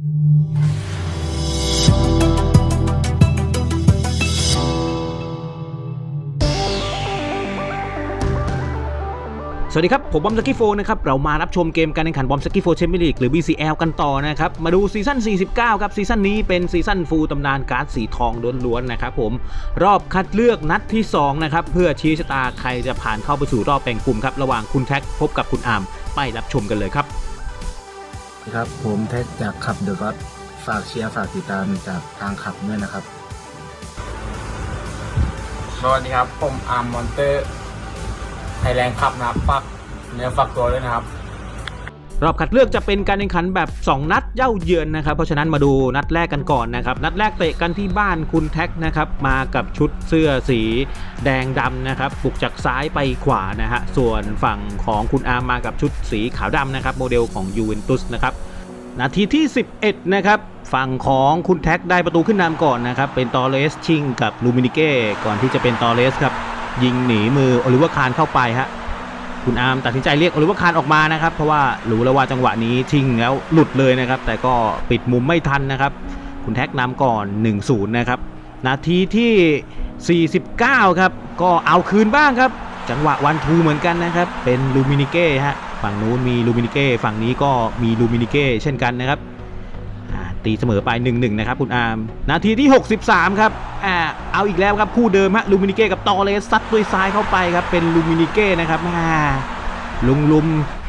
สวัสดีครับ ผมบอมสกี้โฟนะครับ เรามารับชมเกมการแข่งขันบอมสกี้โฟแชมเปี้ยนลีกหรือ BCL กันต่อนะครับ มาดูซีซั่น 49 ครับ ซีซั่นนี้เป็นซีซั่นฟูลตำนานการ์ดสีทองล้วนๆนะครับผมรอบคัดเลือกนัดที่ 2 นะครับ เพื่อชี้ชะตาใครจะผ่านเข้าไปสู่รอบแบ่งกลุ่มครับ ระหว่างคุณแท็กพบกับคุณอาร์มไปรับชมกันเลยครับ ครับผมแท็กจากขับเดอะก็ฝากเชียร์ฝากติดตามจากทางขับด้วยนะครับ สวัสดีครับ ผมอาร์มมอนเตอร์ไทยแลนด์ขับนะครับฝากเนื้อฝากตัวด้วยนะครับ รอบคัดเลือกจะเป็นการแข่งขันแบบ 2 นัดเย่าเยือนนะครับ เพราะฉะนั้นมาดูนัดแรกกันก่อนนะครับ นัดแรกเตะกันที่บ้านคุณแท็กนะครับ มากับชุดเสื้อสีแดงดำนะครับ บุกจากซ้ายไปขวานะฮะ ส่วนฝั่งของคุณอาร์มมากับชุดสีขาวดำนะครับ โมเดลของยูเวนตุสนะครับ นาทีที่ 11 นะครับฝั่งของคุณแท็กได้ประตูขึ้นนำก่อนนะครับ เป็นตอเลสชิงกับลูมินิเก้ก่อนที่จะเป็นตอเลสครับยิงหนีมือโอลิเวอร์คานเข้าไปฮะ คุณอาร์มตัดสินใจเรียกโอลิเวอร์คานออกมานะครับ เพราะว่ารู้แล้วว่าจังหวะนี้ชิงแล้วหลุดเลยนะครับ แต่ก็ปิดมุมไม่ทันนะครับ คุณแท็กนำก่อน 1-0 นะครับ นาทีที่ 49 ครับ ก็เอาคืนบ้างครับ จังหวะวันทูเหมือนกันนะครับ เป็นลูมินิเก้ฮะ ฝั่งนู้นมีลูมินิเก้ ฝั่งนี้ก็มีลูมินิเก้เช่นกันนะครับ ตีเสมอไป1-1นะครับคุณอาร์มนาทีที่ 63 ครับอ่าเอาอีกแล้วครับคู่เดิมฮะลูมินิเก้กับตอเลสซัดด้วยซ้ายเข้าไปครับเป็นลูมินิเก้นะครับอ่าลุงลุม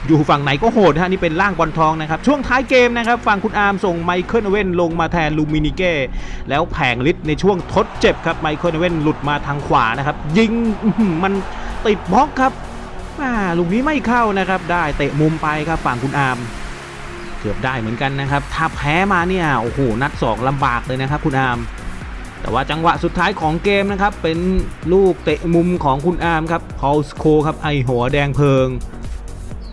อยู่ฝั่งไหนก็โหดฮะนี่เป็นร่างบอลทองนะครับ ช่วงท้ายเกมนะครับฝั่งคุณอาร์มส่งไมเคิลเว่นลงมาแทนลูมินิเก้แล้วแผงฤทธิ์ในช่วงทดเจ็บครับไมเคิลเว่นหลุดมาทางขวานะครับ ยิงมันติดบล็อกครับลูกนี้ไม่เข้านะครับ ได้เตะมุมไปครับฝั่งคุณอาร์ม เกือบได้เหมือนกันนะครับ ถ้าแพ้มาเนี่ยโอ้โหนัด 2ลำบากเลยนะครับ คุณอาร์มแต่ว่าจังหวะสุดท้ายของเกมนะครับ เป็นลูกเตะมุมของคุณอาร์มครับพอลสโคครับไอหัวแดงเพลิง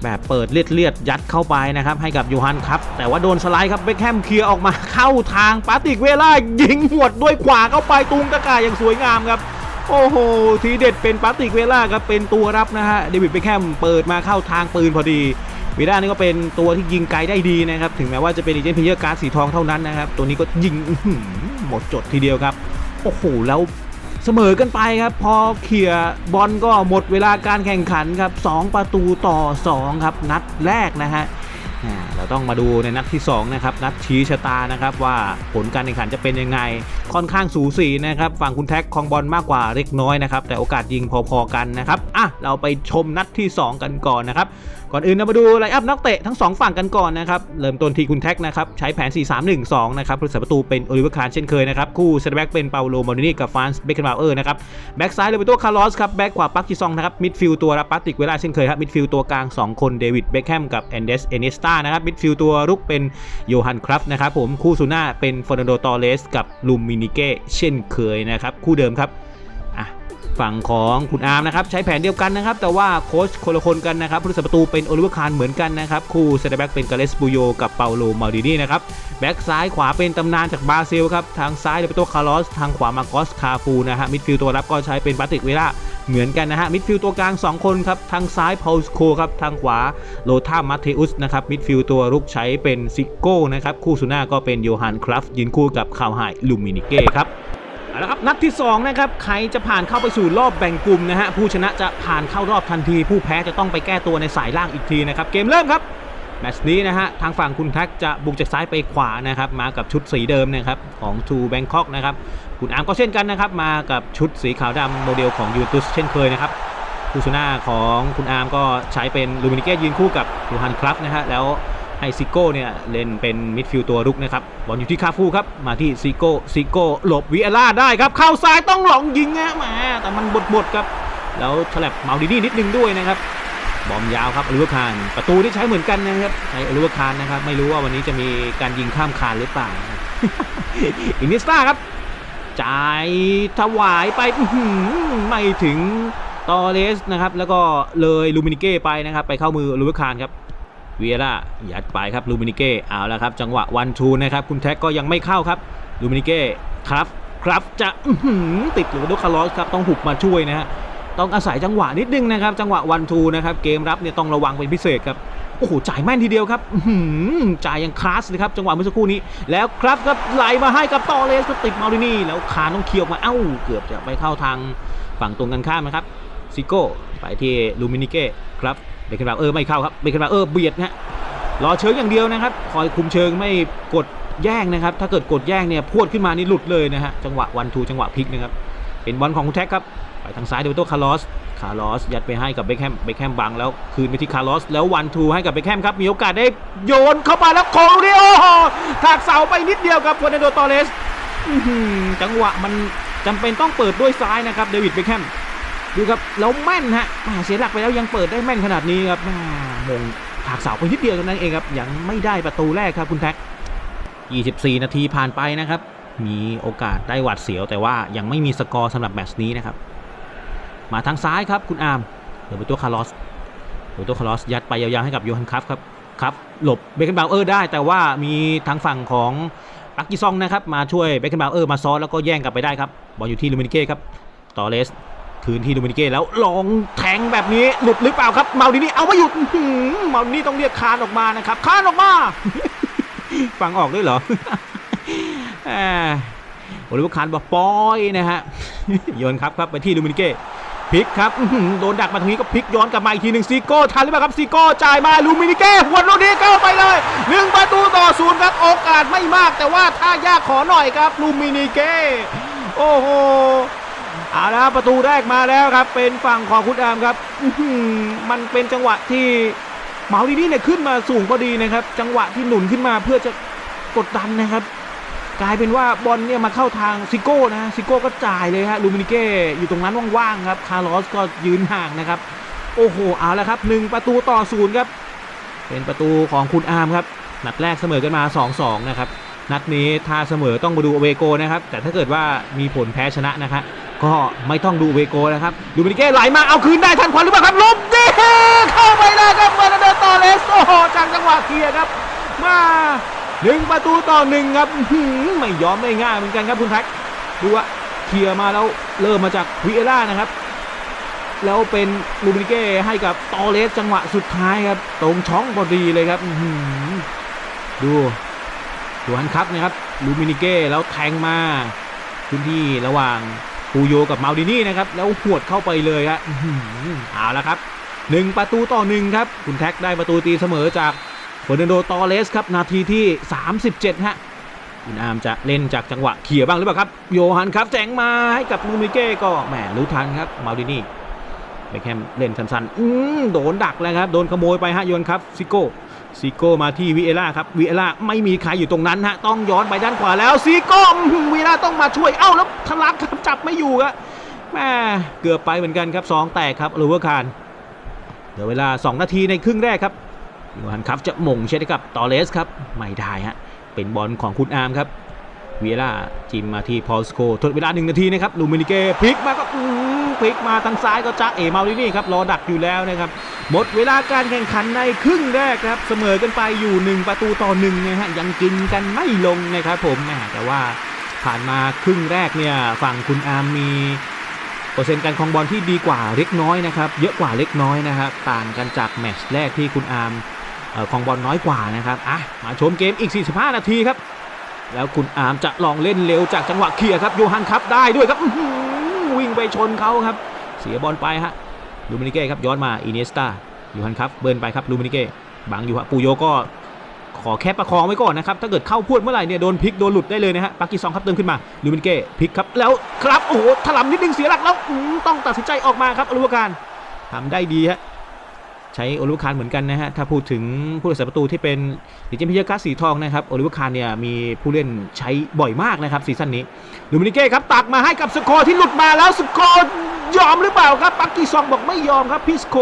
แบบเปิดเลียดเลียดยัดเข้าไปนะครับ ให้กับยูฮันครับ แต่ว่าโดนสไลด์ครับเบคแฮมเคลียร์ออกมาเข้าทางปาติกเวล่ายิงหวดด้วยขวาเข้าไปตุงตะกร้าอย่างสวยงามครับโอ้โห ทีเด็ดเป็นปาติกเวล่าครับเป็นตัวรับนะฮะเดวิดเบคแฮมเปิดมาเข้าทางปืนพอดี วีด้านี่ก็เป็นตัวที่ยิงไกลได้ดีนะครับ ถึงแม้ว่าจะเป็นอีเจนต์เพเยอร์การ์ดสีทองเท่านั้นนะครับ ตัวนี้ก็ยิงหมดจดทีเดียวครับ โอ้โห แล้วเสมอกันไปครับ พอเขียบอลก็หมดเวลาการแข่งขันครับ 2 ประตูต่อ 2 ครับ นัดแรกนะฮะ เราต้องมาดูในนัดที่2นะครับนัดชี้ชะตานะครับว่าผลการแข่งขันจะเป็นยังไง ค่อนข้างสูสีนะครับฝั่งคุณแท็กครองบอลมากกว่าเล็กน้อยนะครับแต่โอกาสยิงพอๆกันนะครับอะเราไปชมนัดที่ 2 กันก่อนนะครับก่อนอื่นเรามาดูไลน์อัพนักเตะทั้ง 2 ฝั่งกันก่อนนะครับเริ่มต้นที่คุณแท็กนะครับใช้แผน 4-3-1-2 นะครับผู้รักษาประตูเป็นโอลิเวอร์คานเช่นเคยนะครับคู่เซนเตแบ็กเป็นเปาโลมารินีกับฟรานซ์เบคเคนบาวเออร์นะครับแบ็กซ้ายเลเบโตคาร์ลอสครับแบ็กขวาปักจิซองนะครับมิดฟิลด์ตัวรับปาติกเวลาเช่นเคยครับมิดฟิลด์ตัวกลาง 2 คนเดวิดเบคแฮมกับแอนเดสเอเนสตานะครับมิดฟิลด์ตัวรุกเป็นโยฮันครับนะครับผมคู่ซูน่าเป็นฟอร์นันโดตอเลสกับลูมินิเก้เช่นเคยนะครับคู่เดิมครับฝั่งของคุณอาร์มนะครับใช้แผนเดียวกันนะครับ แต่ว่าโค้ชคนละคนกันนะครับผู้รักษาประตูเป็นโอลิเวอร์คานเหมือนกันนะครับ คู่เซนเตอร์แบ็กเป็นกาเลสบูโยกับเปาโลมาดินีนะครับ แบ็กซ้ายขวาเป็นตำนานจากบราซิลครับ ทางซ้ายเลเปโตคาร์ลอส ทางขวามาโกสคาฟูนะฮะมิดฟิลด์ตัวรับก็ใช้เป็นปาติกเวล่า เหมือนกันนะฮะมิดฟิลด์ตัวกลาง 2 คนครับทางซ้ายพาลสโคครับทางขวาโลธามาเทอุสนะครับมิดฟิลด์ตัวรุกใช้เป็นซิโก้นะครับคู่สุน่าก็เป็นโยฮันครัฟยืนคู่กับคาวไฮลูมินิเก้ครับเอาละครับนัดที่2นะครับใครจะผ่านเข้าไปสู่รอบแบ่งกลุ่มนะฮะผู้ชนะจะผ่านเข้ารอบทันที ผู้แพ้จะต้องไปแก้ตัวในสายล่างอีกทีนะครับเกมเริ่มครับ แมตช์นี้นะฮะทางฝั่งคุณแท็กจะบุกจากซ้ายไปขวานะครับมากับชุดสีเดิมนะครับของทูแบงคอกนะครับคุณอาร์มก็เช่นกันนะครับมากับชุดสีขาวดำโมเดลของยูเวนตุสเช่นเคยนะครับผู้ชนะของคุณอาร์มก็ใช้เป็นลูมินิเก้ยืนคู่กับยูฮันครัฟนะฮะแล้วให้ซิโก้เนี่ยเล่นเป็นมิดฟิลด์ตัวรุกนะครับบอลอยู่ที่คาฟูครับมาที่ซิโก้ซิโก้หลบวิเอล่าได้ครับเข้าซ้ายต้องหลองยิงฮะแหมแต่มันบดบดๆครับแล้วฉลับเมาดินี่นิดนึงด้วยนะครับ บอมยาวครับอลิเวอร์คานประตูที่ใช้เหมือนกันนะครับใช้อลิเวอร์คานนะครับไม่รู้ว่าวันนี้จะมีการยิงข้ามคานหรือเปล่าอินิสตาครับจ่ายถวายไปไม่ถึงตอเลสนะครับแล้วก็เลยลูมินิเก้ไปนะครับไปเข้ามือลูเวอร์คานครับเวียร่ายัดไปครับลูมินิเก้เอาแล้วครับจังหวะวันทูนะครับคุณแท็กก็ยังไม่เข้าครับลูมินิเก้ครับครับจะติดหรือว่าดูคาร์ลอสครับต้องหุบมาช่วยนะฮะ ต้องอาศัยจังหวะนิดนึงนะครับ จังหวะวันทูนะครับ เกมรับเนี่ยต้องระวังเป็นพิเศษครับโอ้โหจ่ายแม่นทีเดียวครับจ่ายย่างคลาสเลยครับจังหวะเมื่อสักครู่นี้ แล้วครับครับไหลมาให้กับตอเลสติดมาลินี่แล้วคานต้องเคียวมาเอ้า เกือบจะไปเข้าทางฝั่งตรงกันข้ามนะครับซิโก้ไปที่ลูมินิเก้ครับเบคเคนบาเออไม่เข้าครับเบคเคนบาเออเบียดนะฮะรอเชิงอย่างเดียวนะครับ คอยคุมเชิงไม่กดแย่งนะครับ ถ้าเกิดกดแย่งเนี่ยพรวดขึ้นมานี่หลุดเลยนะฮะจังหวะวันทูจังหวะพลิกนะครับเป็นบอลของคุณแท็กครับ ไปทางซ้ายเดวิโตคาร์ลอสคาร์ลอสยัดไปให้กับเบคแฮมเบคแฮมบังแล้วคืนไปที่คาร์ลอสแล้ววันทูให้กับเบคแฮมครับมีโอกาสได้โยนเข้าไปแล้วของลูกนี้โอ้โหถากเสาไปนิดเดียวครับฟอร์นันโดตอเรสจังหวะมันจำเป็นต้องเปิดด้วยซ้ายนะครับเดวิดเบคแฮมดูครับแล้วแม่นฮะแหม่เสียหลักไปแล้วยังเปิดได้แม่นขนาดนี้ครับมงถากเสาไปนิดเดียวเท่านั้นเองครับยังไม่ได้ประตูแรกครับคุณแท็ก 24 นาทีผ่านไปนะครับมีโอกาสได้หวัดเสียวแต่ว่ายังไม่มีสกอร์สำหรับแมตช์นี้นะครับ มาทางซ้ายครับคุณอาร์มเดี๋ยวไปตัวคาร์ลอสเดี๋ยวตัวคาร์ลอสยัดไปยาวๆให้กับโยฮันคัฟครับครับหลบเบคเคนบาวเออร์ได้ แต่ว่ามีทางฝั่งของปักกิซองนะครับมาช่วยเบคเคนบาวเออร์มาซ้อนแล้วก็แย่งกลับไปได้ครับบอลอยู่ที่ลูมินิเก้ครับตอเลสคืนที่ลูมินิเก้แล้วลองแทงแบบนี้หลุดหรือเปล่าครับเมาดินี่เอาไม่หยุดเมาดินี่ต้องเรียกคานออกมานะครับคานออกมาฟังออกด้วยเหรอโอลิเวอร์คานบอกปอยนะฮะโยนครับครับไปที่ลูมินิเก้ พลิกครับโดนดักมาทางนี้ก็พลิกย้อนกลับมาอีกทีหนึ่งซีโก้ทันหรือเปล่าครับซีโก้จ่ายมาลูมินิเก้หัวดลูกนี้เข้าไปเลยหนึ่งประตูต่อศูนย์ครับโอกาสไม่มาก แต่ว่าถ้ายากขอหน่อยครับลูมินิเก้โอ้โหเอาละครับประตูแรกมาแล้วครับ เป็นฝั่งของคุณอามครับมันเป็นจังหวะที่เมาดีนี่เนี่ยขึ้นมาสูงพอดีนะครับ จังหวะที่หนุนขึ้นมาเพื่อจะกดดันนะครับ กลายเป็นว่าบอลเนี่ยมาเข้าทางซิโก้นะซิโก้ก็จ่ายเลยฮะลูมินิเก้อยู่ตรงนั้นว่างๆครับคาร์ลอสก็ยืนห่างนะครับ โอ้โหเอาละครับหนึ่งประตูต่อศูนย์ครับ เป็นประตูของคุณอาร์มครับ นัดแรกเสมอกันมา 2-2 นะครับ นัดนี้ถ้าเสมอต้องมาดูเวโกนะครับ แต่ถ้าเกิดว่ามีผลแพ้ชนะนะครับก็ไม่ต้องดูเวโกนะครับลูมินิเก้ไหลมาเอาคืนได้ทันควันหรือเปล่าครับลบดีเข้าไปแล้วครับเฟอร์นันโดตอเรสโอ้โหจากจังหวะเคลียร์ครับมา หนึ่งประตูต่อหนึ่งครับหือไม่ยอมไม่ง่ายเหมือนกันครับคุณแท็กดูว่าเคลียร์มาแล้วเริ่มมาจากวิเอล่านะครับ แล้วเป็นลูมินิเก้ให้กับตอเลสจังหวะสุดท้ายครับ ตรงช่องพอดีเลยครับหือดูดูฮันครับนะครับลูมินิเก้แล้วแทงมาพื้นที่ระหว่างปูโยกับมาลดินี่นะครับ แล้วหวดเข้าไปเลยครับอื้อหือเอาละครับหนึ่งประตูต่อหนึ่งครับ คุณแท็กได้ประตูตีเสมอจาก เฟอร์นันโดตอเลสครับนาทีที่ 37 ฮะคุณอามจะเล่นจากจังหวะเขี่ยบ้างหรือเปล่าครับ โยฮันครับแจงมาให้กับนูมิเก้ก็แหมรู้ทันครับมาดินี่เบคแฮมเล่นสั้นๆอืมโดนดักแล้วครับ โดนขโมยไปฮะโยนครับซิโก้ซิโก้มาที่วิเอล่าครับวิเอล่าไม่มีใครอยู่ตรงนั้นฮะต้องย้อนไปด้านขวาแล้วซิโก้วิเอล่าต้องมาช่วยเอ้าแล้วทะลักครับจับไม่อยู่ครับแหมเกือบไปเหมือนกันครับสองแตกครับลูเวอร์คานเดี๋ยวเวลา 2 นาทีในครึ่งแรกครับ ยฮันครับจะมงเช็ดกับตอเลสครับไม่ได้ฮะเป็นบอลของคุณอาร์มครับเวียร่าจิมมาที่พอลสโกทดเวลาหนึ่งนาทีนะครับลูมินิเก้พลิกมาก็อื้อพลิกมาทางซ้ายก็จ้าเอมาลินี่ครับรอดักอยู่แล้วนะครับหมดเวลาการแข่งขันในครึ่งแรกครับเสมอกันไปอยู่ 1 ประตูต่อหนึ่งนะฮะยังกินกันไม่ลงนะครับผมแหมแต่ว่าผ่านมาครึ่งแรกเนี่ยฝั่งคุณอาร์มมีเปอร์เซ็นต์การครองบอลที่ดีกว่าเล็กน้อยนะครับเยอะกว่าเล็กน้อยนะครับต่างกันจากแมตช์แรกที่คุณอาร์ม คองบอลน้อยกว่านะครับอะมาชมเกมอีก 45 นาทีครับ แล้วคุณอาร์มจะลองเล่นเร็วจากจังหวะเคลียร์ครับโยฮันครับได้ด้วยครับวิ่งไปชนเขาครับ เสียบอลไปฮะลูมินิเก้ครับย้อนมาอินเนสตาโยฮันครับเบิร์นไปครับลูมินิเก้บังอยู่ฮะปูโยก็ขอแค่ประคองไว้ก่อนนะครับ ถ้าเกิดเข้าพวดเมื่อไหร่เนี่ยโดนพลิกโดนหลุดได้เลยนะฮะปากีซองครับเติมขึ้นมาลูมินิเก้พลิกครับแล้วครับโอ้โหถลำนิดนึงเสียหลักแล้วต้องตัดสินใจออกมาครับอลุวการทำได้ดีฮะ ใช้โอลิวคานเหมือนกันนะฮะ ถ้าพูดถึงผู้รักษาประตูที่เป็นดิเจมพิยากัสสีทองนะครับ โอลิวคานเนี่ยมีผู้เล่นใช้บ่อยมากนะครับซีซั่นนี้ ลูมินิเก้ครับตักมาให้กับสกอร์ที่หลุดมาแล้วสกอร์ยอมหรือเปล่าครับ ปักกีซองบอกไม่ยอมครับพิสโค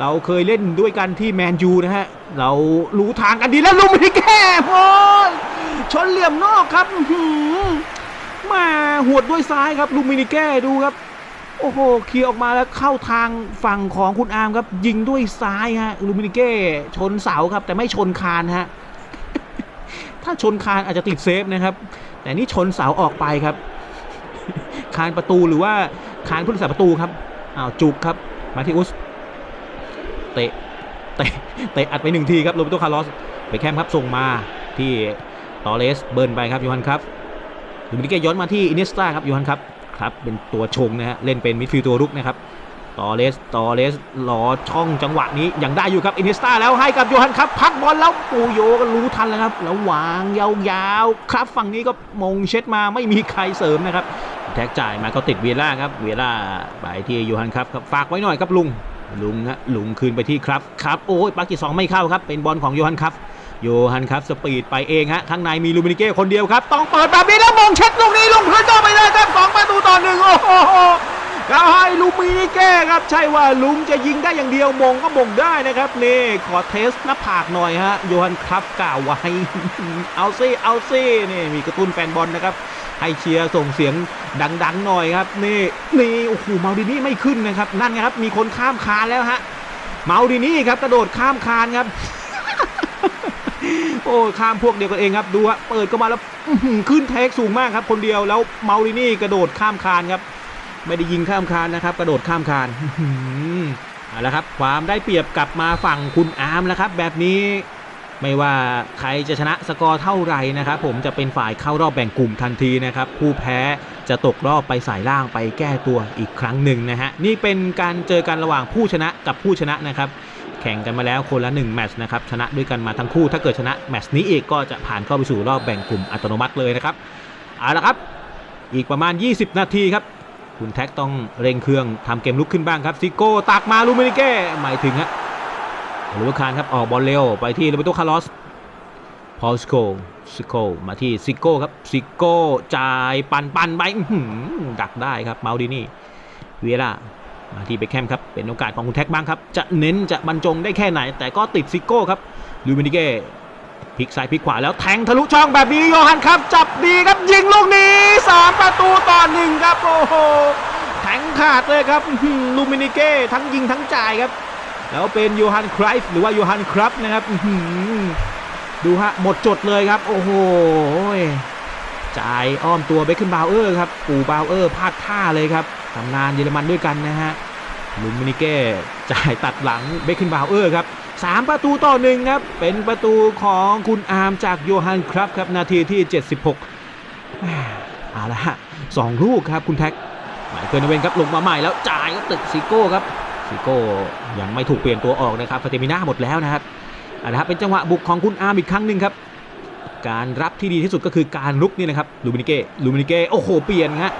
เราเคยเล่นด้วยกันที่แมนยูนะฮะ เรารู้ทางกันดีแล้วลูมินิเก้โอ้ยชนเหลี่ยมนอกครับมาหวดด้วยซ้ายครับลูมินิเก้ดูครับ โอ้โหเคลียร์ออกมาแล้วเข้าทางฝั่งของคุณอาร์มครับ ยิงด้วยซ้ายฮะลูมินิเก้ชนเสาครับ แต่ไม่ชนคานฮะถ้าชนคานอาจจะติดเซฟนะครับ แต่นี่ชนเสาออกไปครับ คานประตูหรือว่าคานผู้รักษาประตูครับอ้าวจุกครับมาที่อุสเตะเตะเตะอัดไปหนึ่งทีครับโรเบโตคาร์ลอสเบคแฮมครับส่งมาที่ตอเลสเบิร์นไปครับยูฮันครับลูมินิเก้ย้อนมาที่อินเนสตาครับยูฮันครับ ครับเป็นตัวชงนะฮะเล่นเป็นมิดฟิลด์ตัวรุกนะครับตอเลสตอเลสหลอช่องจังหวะนี้ยังได้อยู่ครับอินเนสตาแล้วให้กับยูฮันครับ พักบอลแล้วปูโยก็รู้ทันแล้วครับแล้ววางยาวๆครับฝั่งนี้ก็มงเช็ดมาไม่มีใครเสริมนะครับแท็กจ่ายมาก็ติดเวียร่าครับเวียร่าไปที่ยูฮันครับครับฝากไว้หน่อยครับลุงลุงฮะลุงคืนไปที่ครับครับโอ้ยปากีสองไม่เข้าครับเป็นบอลของโยฮันครับ โยฮันครับสปีดไปเองฮะข้างในมีลูมินิเก้คนเดียวครับ ต้องเปิดแบบนี้แล้วมงเช็ดลูกนี้ลงพื้นก็ไปเลยครับสองประตูต่อหนึ่งโอ้โหแล้วให้ลูมินิเก้ครับ ใช่ว่าลุงจะยิงได้อย่างเดียวมงก็มงได้นะครับนี่ขอเทสหน้าผากหน่อยฮะโยฮันครับกล่าวไว้เอาซิเอาซินี่มีกระตุ้นแฟนบอลนะครับให้เชียร์ส่งเสียงดัง ๆ หน่อยครับนี่นี่โอ้โหเมาดินี่ไม่ขึ้นนะครับ นั่นไงครับมีคนข้ามคานแล้วฮะเมาดินี่ครับกระโดดข้ามคานครับ โอ้ข้ามพวกเดียวกันเองครับดูฮะเปิดก็มาแล้วขึ้นเทคสูงมากครับ คนเดียวแล้วเมาดินี่กระโดดข้ามคานครับ ไม่ได้ยิงข้ามคานนะครับ กระโดดข้ามคานเอาละครับ ความได้เปรียบกลับมาฝั่งคุณอาร์มแล้วครับ แบบนี้ไม่ว่าใครจะชนะสกอร์เท่าไหร่นะครับ ผมจะเป็นฝ่ายเข้ารอบแบ่งกลุ่มทันทีนะครับ ผู้แพ้จะตกรอบไปสายล่างไปแก้ตัวอีกครั้งหนึ่งนะฮะนี่เป็นการเจอกันระหว่างผู้ชนะกับผู้ชนะนะครับ แข่งกันมาแล้วคนละ1แมตช์นะครับชนะด้วยกันมาทั้งคู่ ถ้าเกิดชนะแมตช์นี้อีกก็จะผ่านเข้าไปสู่รอบแบ่งกลุ่มอัตโนมัติเลยนะครับเอาละครับ อีกประมาณ 20 นาทีครับคุณแท็กต้องเร่งเครื่องทำเกมลุกขึ้นบ้างครับซิโก้ตักมาลูมินิเก้หมายถึงฮะหรือว่าคารครับออกบอลเร็วไปที่โรเบโตคาร์ลอสพอลสโกซิโก้มาที่ซิโก้ครับซิโก้จ่ายปันปันไปดักได้ครับเมาดินี่เวียร่า มาที่เบคแคมครับ เป็นโอกาสของคุณแท็กบ้างครับ จะเน้นจะบรรจงได้แค่ไหน แต่ก็ติดซิโก้ครับลูมินิเก้พลิกซ้ายพลิกขวาแล้วแทงทะลุช่องแบบนี้โยฮันครับ จับดีครับยิงลูกนี้ 3 ประตูต่อหนึ่งครับโอ้โหแทงขาดเลยครับลูมินิเก้ทั้งยิงทั้งจ่ายครับ แล้วเป็นโยฮันคราฟหรือว่าโยฮันครับนะครับดูฮะหมดจดเลยครับ โอ้โห จ่ายอ้อมตัวเบคขึ้นบาวเออร์ครับปู่บาวเออร์พลาดท่าเลยครับทำงานเยอรมันด้วยกันนะฮะลุมมินิเก้จ่ายตัดหลังเบคขึ้นบาวเออร์ครับสามประตูต่อหนึ่งครับ เป็นประตูของคุณอาร์มจากโยฮันครับครับ นาทีที่ 76แหม่เอาละฮะสองลูกครับคุณแท็กหมายเคินเวนครับลงมาใหม่แล้วจ่ายก็ตึกซิโก้ครับซิโก้ยังไม่ถูกเปลี่ยนตัวออกนะครับฟาเตมิน่าหมดแล้วนะครับเอาละครับเป็นจังหวะบุกของคุณอาร์มอีกครั้งหนึ่งครับ การรับที่ดีที่สุดก็คือการลุกนี่นะครับลูมินิเก้ลูมินิเก้โอ้โหเปลี่ยนฮะ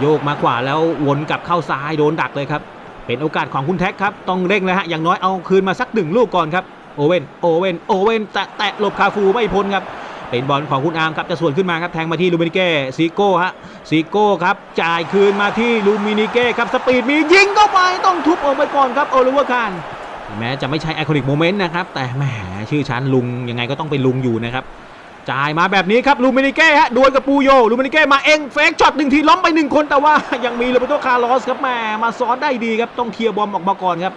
โยกมาขวาแล้ววนกลับเข้าซ้ายโดนดักเลยครับเป็นโอกาสของคุณแท็กครับต้องเร่งเลยฮะอย่างน้อยเอาคืนมาสักหนึ่งลูกก่อนครับโอเว่นโอเว่นโอเว่นแตะแตะหลบคาฟูไม่พ้นครับเป็นบอลของคุณอาร์มครับจะสวนขึ้นมาครับแทงมาที่ลูมินิเก้ซิโก้ฮะซิโก้ครับจ่ายคืนมาที่ลูมินิเก้ครับสปีดมียิงเข้าไปต้องทุบออกไปก่อนครับโอลิเวอร์คานแม้จะไม่ใช่ไอคอนิกโมเมนต์นะครับแต่แหมชื่อชั้นลุงยังไงก็ต้องเป็นลุงอยู่นะครับ จ่ายมาแบบนี้ครับลูมินิเก้ฮะดวลกับปูโยลูมินิเก้มาเองเฟกช็อตหนึ่งทีล้มไปหนึ่งคนแต่ว่ายังมีโรเบโตคาร์ลอสครับแหมมาซ้อนได้ดีครับต้องเคลียร์บอลออกมาก่อนครับ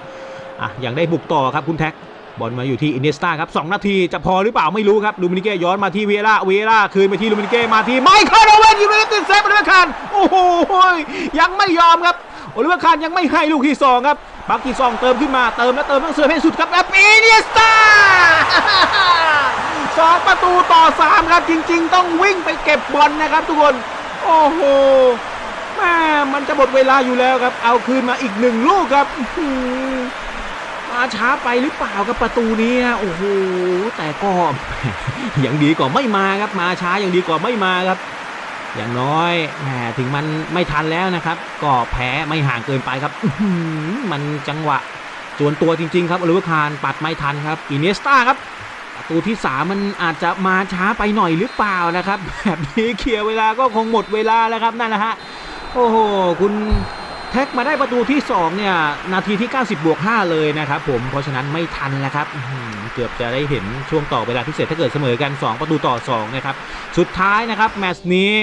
อะยังได้บุกต่อครับคุณแท็กบอลมาอยู่ที่อินเนสตาครับ2นาทีจะพอหรือเปล่าไม่รู้ครับลูมินิเก้ย้อนมาที่เวล่าเวล่าคืนไปที่ลูมินิเก้มาที่ไมเคิลโอเวนยูเวนติดเซฟอลิเวอร์คานโอ้โหยังไม่ยอมครับโอลิเวอร์คานยังไม่ให้ลูกที่2ครับบักที่สองเติมขึ้นมาเติมแล้วเติมต้องเสิร์ฟให้สุดครับแล้วอินเนสตา สอประตูต่อ 3 ครับจริง ๆ ต้องวิ่งไปเก็บบอลนะครับ ทุกคน โอ้โหแม่มันจะหมดเวลาอยู่แล้วครับ เอาคืนมาอีกหนึ่งลูกครับมาช้าไปหรือเปล่ากับประตูนี้ฮะโอ้โหแต่ก็อยังดีกว่าไม่มาครับ มาช้าอยังดีกว่าไม่มาครับ อย่างน้อยแหมถึงมันไม่ทันแล้วนะครับ ก็แพ้ไม่ห่างเกินไปครับมันจังหวะจวนตัวจริง ๆ ครับอลิเวอร์คานปัดไม่ทันครับอินเนสตาครับ ประตูที่ 3 มันอาจจะมาช้าไปหน่อยหรือเปล่านะครับ แบบนี้เคลียร์เวลาก็คงหมดเวลาแล้วครับนั่นแหละฮะโอ้โหคุณแท็กมาได้ประตูที่ 2 เนี่ย นาทีที่ 90 บวก 5 เลยนะครับผมเพราะฉะนั้นไม่ทันแล้วครับ เกือบจะได้เห็นช่วงต่อเวลาพิเศษถ้าเกิดเสมอกัน 2 ประตูต่อ2นะครับสุดท้ายนะครับแมตช์นี้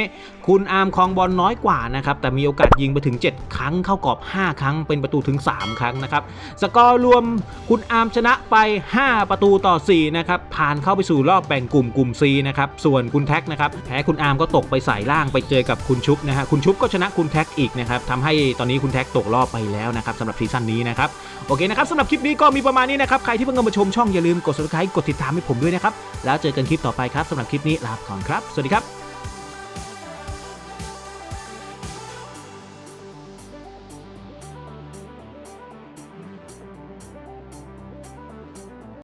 คุณอาร์มครองบอลน้อยกว่านะครับแต่มีโอกาสยิงไปถึง 7 ครั้งเข้ากรอบ 5 ครั้งเป็นประตูถึง 3 ครั้งนะครับสกอร์รวมคุณอาร์มชนะไป 5 ประตูต่อ4นะครับผ่านเข้าไปสู่รอบแบ่งกลุ่มกลุ่ม C นะครับส่วนคุณแท็กนะครับแพ้คุณอาร์มก็ตกไปสายล่างไปเจอกับคุณชุบนะฮะคุณชุบก็ชนะคุณแท็กอีกนะครับทำให้ตอนนี้คุณแท็กตกรอบไปแล้วนะครับสำหรับซีซั่นนี้นะครับโอเคนะครับสำหรับคลิปนี้ก็มีประมาณนี้นะครับใครที่เพิ่งเข้ามาชมช่องอย่าลืมกด subscribe กดติดตามให้ผมด้วยนะครับ แล้วเจอกันคลิปต่อไปครับสำหรับคลิปนี้ลาไปก่อนครับ สวัสดีครับ